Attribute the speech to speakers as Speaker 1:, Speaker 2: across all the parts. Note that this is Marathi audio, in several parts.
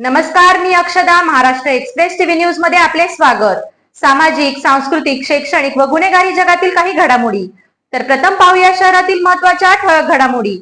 Speaker 1: नमस्कार मी अक्षदा महाराष्ट्र एक्सप्रेस टीव्ही न्यूजमध्ये आपले स्वागत. सामाजिक सांस्कृतिक शैक्षणिक व गुन्हेगारी जगातील काही घडामोडी. तर प्रथम पाहूया शहरातील महत्त्वाच्या ठळक घडामोडी.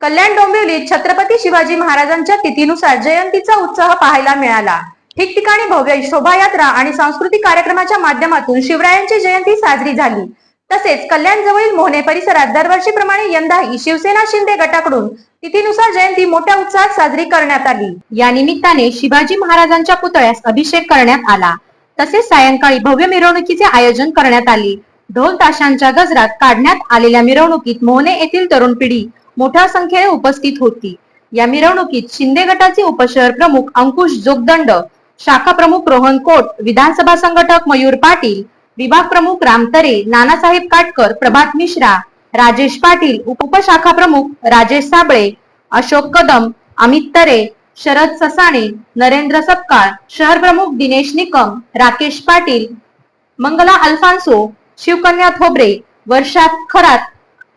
Speaker 1: कल्याण डोंबिवलीत छत्रपती शिवाजी महाराजांच्या तिथीनुसार जयंतीचा उत्साह पाहायला मिळाला. ठिकठिकाणी भव्य शोभायात्रा आणि सांस्कृतिक कार्यक्रमाच्या माध्यमातून शिवरायांची जयंती साजरी झाली. तसेच कल्याण जवळील मोहने परिसरात दरवर्षीप्रमाणे यंदाही शिवसेना शिंदे गटाकडून तिथीनुसार जयंती मोठ्या उत्साहात साजरी करण्यात आली. या निमित्ताने शिवाजी महाराजांच्या पुतळ्यास अभिषेक करण्यात आला. तसेच सायंकाळी भव्य मिरवणुकीचे आयोजन करण्यात आले. ढोल ताशांच्या गजरात काढण्यात आलेल्या मिरवणुकीत मोहने येथील तरुण पिढी मोठ्या संख्येने उपस्थित होती. या मिरवणुकीत शिंदे गटाचे उपशहर प्रमुख अंकुश जोगदंड शाखा प्रमुख रोहन कोट विधानसभा संघटक मयूर पाटील विभाग प्रमुख रामतरे नानासाहेब काटकर प्रभात मिश्रा राजेश पाटील उपशाखा प्रमुख राजेश साबळे अशोक कदम अमित तरे शरद ससाणे नरेंद्र सपकाळ शहर प्रमुख दिनेश निकम राकेश पाटील मंगला अल्फान्सो शिवकन्या थोबरे वर्षा खरात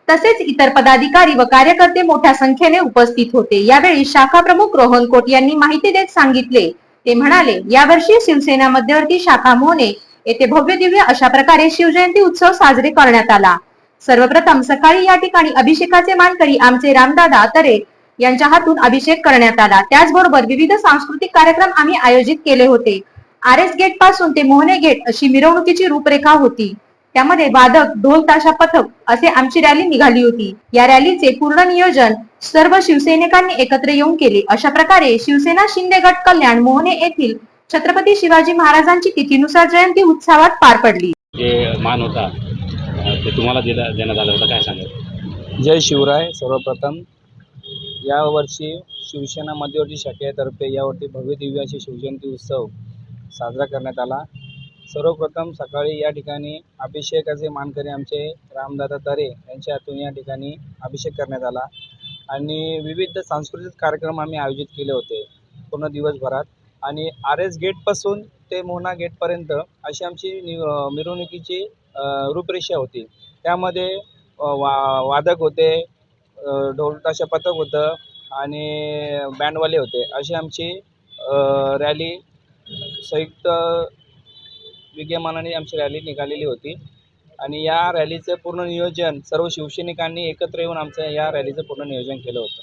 Speaker 1: तसेच इतर पदाधिकारी व कार्यकर्ते मोठ्या संख्येने उपस्थित होते. यावेळी शाखा प्रमुख रोहन कोट यांनी माहिती देत सांगितले. ते म्हणाले यावर्षी शिवसेना मध्यवर्ती शाखा मोहने येथे भव्य दिव्य अशा प्रकारे शिवजयंती उत्सव साजरे करण्यात आला. सर्वप्रथम सकाळी या ठिकाणी अभिषेकाचे मानकरी आमचे रामदादा तरे यांच्या हातून अभिषेक करण्यात आला. त्याचबरोबर विविध सांस्कृतिक कार्यक्रम आम्ही आयोजित केले होते. आर एस गेटपासून ते मोहने गेट अशी मिरवणुकीची रूपरेखा होती. त्यामध्ये वादक ढोल ताशा पथक असे आमची रॅली निघाली होती. या रॅलीचे पूर्ण नियोजन सर्व शिवसैनिकांनी एकत्र येऊन केले. अशा प्रकारे शिवसेना शिंदे गट कल्याण मोहने येथील छत्रपती शिवाजी महाराजांची तिथीनुसार जयंती उत्सवात पार पडली.
Speaker 2: जे मान होता ते तुम्हाला दिला देण्यात आलं होतं काय सांगाल?
Speaker 3: जय शिवराय सर्वप्रथम. यावर्षी शिवसेना मध्यवर्ती शाखेतर्फे यावरती भव्य दिव्य अशी शिवजयंती उत्सव साजरा करण्यात आला. सर्वप्रथम सकाळी या ठिकाणी अभिषेकाचे मानकरी आमचे रामदादा तरे यांच्या हातून या ठिकाणी अभिषेक करण्यात आला. आणि विविध सांस्कृतिक कार्यक्रम आम्ही आयोजित केले होते पूर्ण दिवसभरात. आणि आर एस गेटपासून ते मोहना गेटपर्यंत अशी आमची नि मिरवणुकीची रूपरेषा होती. त्यामध्ये वा वादक होते ढोलताशा पथक होतं आणि बँडवाले होते. अशी आमची रॅली संयुक्त विद्यमानाने आमची रॅली निघालेली होती. आणि या रॅलीचं पूर्ण नियोजन सर्व शिवसैनिकांनी एकत्र येऊन आमचं या रॅलीचं पूर्ण नियोजन केलं होतं.